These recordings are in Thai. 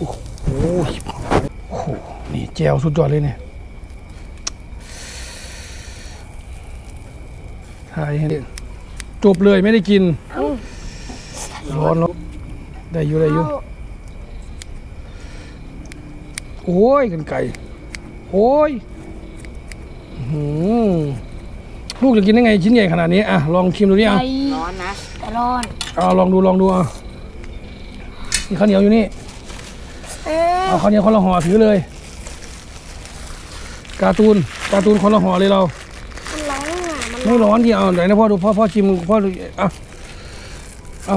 โอ้โหโอ้โหนี่แจวสุดยอดเลยเนี่ยถ่ายให้ดูจบเลยไม่ได้กิน ร้อนแล้วได้อยู่ได้อยู่โอ้ยกันไก่ โอ้ยอื้อหือลูกจะกินได้ไงชิ้นใหญ่ขนาดนี้ อะ ลองชิมดูนี่อะไปร้อนนะแต่ร้อนเอาลองดูลองดูอะนี่ข้าวเหนียวอยู่นี่ เอ๊ะเอาข้าวเหนียวคนละห่อถือเลยการ์ตูนการ์ตูนคนละห่อเลยเรา มันร้อนอะมันไม่ร้อนที่เอาไหนนะพ่อดูพ่อพ่อชิมพ่อดูอะเอา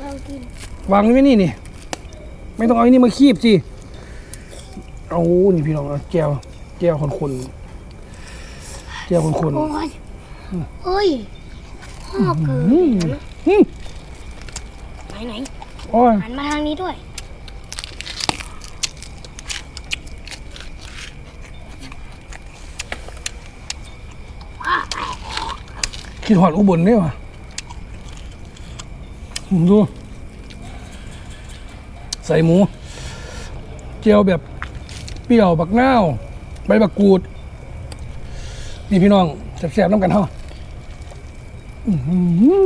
เรากินวางไว้นี่นี่ ไม่ต้องเอาไอ้นี่มาคีบสิเอานี่พี่น้องเอาแก้วแก้วคนคนๆแก้วคนคนโอ้ยเฮ้ยหอบเกินๆอืมอืมไหนไหนโอ้ยหันมาทางนี้ด้วย คิดหอดอุบลเนี่ยวะอืมดู ใส่หมู เจียวแบบเปรี้ยวบักนาวใบบักกูด นี่พี่น้องแซ่บๆน้ำกันเท่าอื้อหือ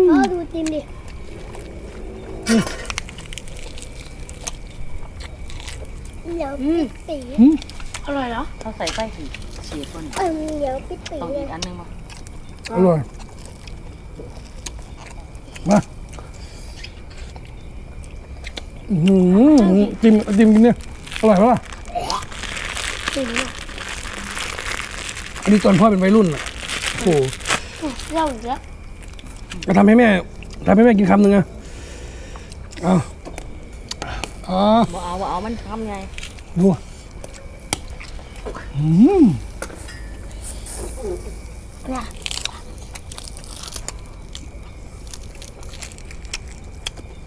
เออดูจิมดิเดี๋ยวปิดปีอืมอร่อยเหรอ เขาใส่ไปกี่ฉีดคนเออเดี๋ยวปิดปีต้องเลอีย กอันนึงมา อร่อย มา อื้อหือจิ้มจิ้มกินเนี่ยอร่อยปะล่ะจริงอะอันนี้ตอนพ่อเป็นวัยรุ่นอะโอ้โหเล่าอีกแล้วก็ทำให้แม่ทำให้แม่กินคำหนึ่งอะเอาเอ๋อ บ่เอาบ่เอามันทำไงดูอืมเนี่ย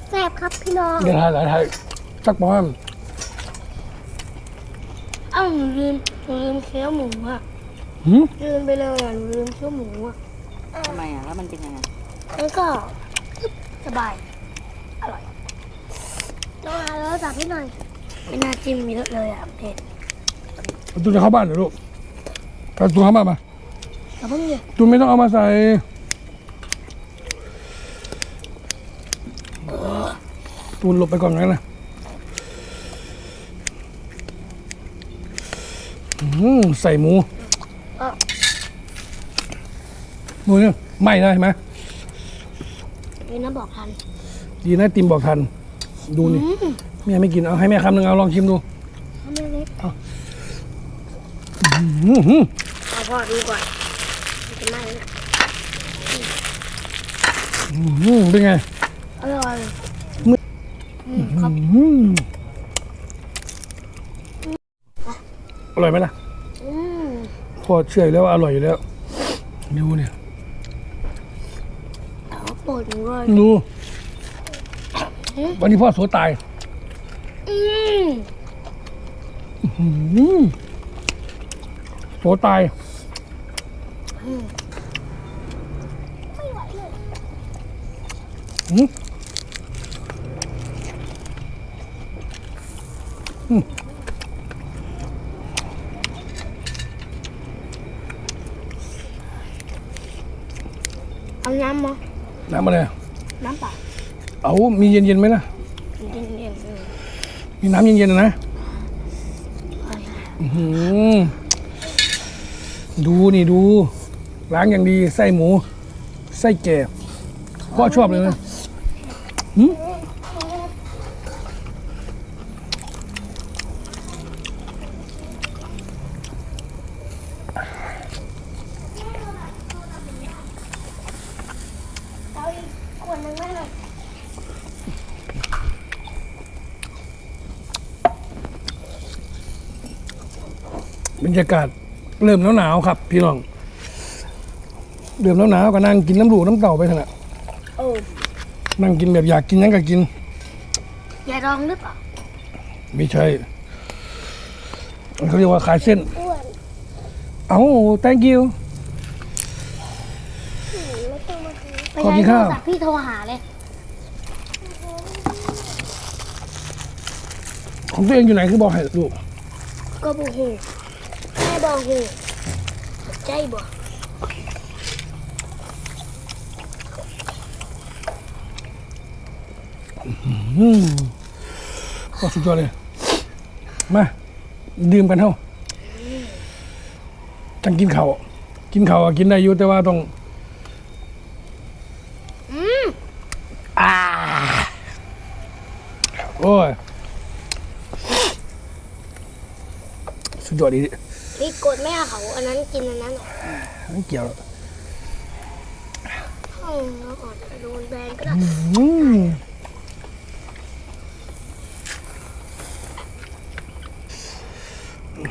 แซ่บ ครับพี่น้องเดี๋ยวถ่ายหลายถ่ายสักประมาณเอ้าหนูลืมหนูลืมเคี้ยวหมูอะหืมลืมไปเลยอะหนูลืมเคี้ยวหมูอะทำไมอะแล้วมันเป็นยังไงแล้วก็ปึ๊บสบายอร่อยลองหาแล้วจับให้หน่อยไม่น่าจิ้มเยอะเลยอะเผ็ดตูนจะเข้าบ้านเหรอลูกเอาตูนเข้าบ้านมาแต่เพิ่งเนี่ยตูนไม่ต้องเอามาใส่ ตูนหลบไปก่อนงั้นนะอืมใส่หมูหมูเนี่ยไหม้ได้เห็นไหมนี่นะบอกทัน ดีนะติมบอกทัน ดูนี่อืมแม่ไม่กินเอาให้แม่คำหนึ่งเอาลองชิมดูทำไมเล็กอื้อหือเอาพ่อดูก่อนมันจะไหม้ไหมอื้อหือเป็นไงอร่อยมึ อืมครับอื้อหืออร่อยไหมล่ะอืมพ่อเชื่ออยู่แล้วว่าอร่อยอยู่แล้วดูเนี่ยเอาโปรดหนูเลยดูวันนี้พ่อโสตายอืมอื้อโสตายไม่ไหวเลย อื้ออื้อ เอาน้ำมาน้ำอะไรน้ำเปล่าเอามีเย็นๆไหมล่ะ เย็นเย็นๆเออมีน้ำเย็นๆนะนะเอาอย่างนั้นอื้อหือดูนี่ดู ล้างอย่างดีไส้หมู ไส้แก่พ่อชอบเลยนะหืม เอาอีกขวดหนึงไว้หน่อย บรรยากาศเริ่มหนาวๆครับ พี่น้องเริ่มหนาวๆก็นั่งกินน้ำดูน้ำเก่าไปขนาดโอ้นั่งกินแบบอยากกินหยังก็กิน อย่าดองหรือเปล่าไม่ใช่เขาเรียกว่าขายเส้น อ้วนเอ้า thank you ไม่ต้องมากินไปขอใช้กินโทรข้าวศัพท์พี่โทรหาเลย ของตัวเองอยู่ไหนคือบอกให้ลูกก็บูฮูแม่ บอกฮูใจบ่อืมก็สุดยอดเลย มา ดื่มกันเท่าจังกินเขาวกินเขาวอะกินได้อยู่แต่ว่าต้องอืมโอ้ยสุดยอดดี พี่กดแม่เขา อันนั้นกินอันนั้นเหรอไม่เกี่ยวหรอกห้องเราอาจจะโดนแบนก็ได้อืม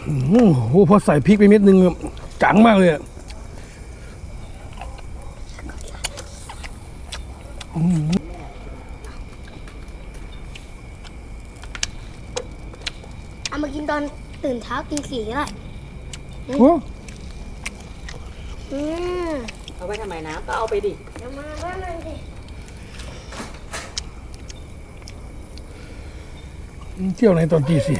อืมโอ้โหพอใส่พริกไปเม็ดนึงจังมากเลยอะเอามากินตอนตื่นเช้ากินสี่ก็ได้ โอ้อืมเอาไปทำไมน้ำก็เอาไปดิเดี๋ยวมาแป๊บนึงสิเที่ยวไหนตอนตีสี่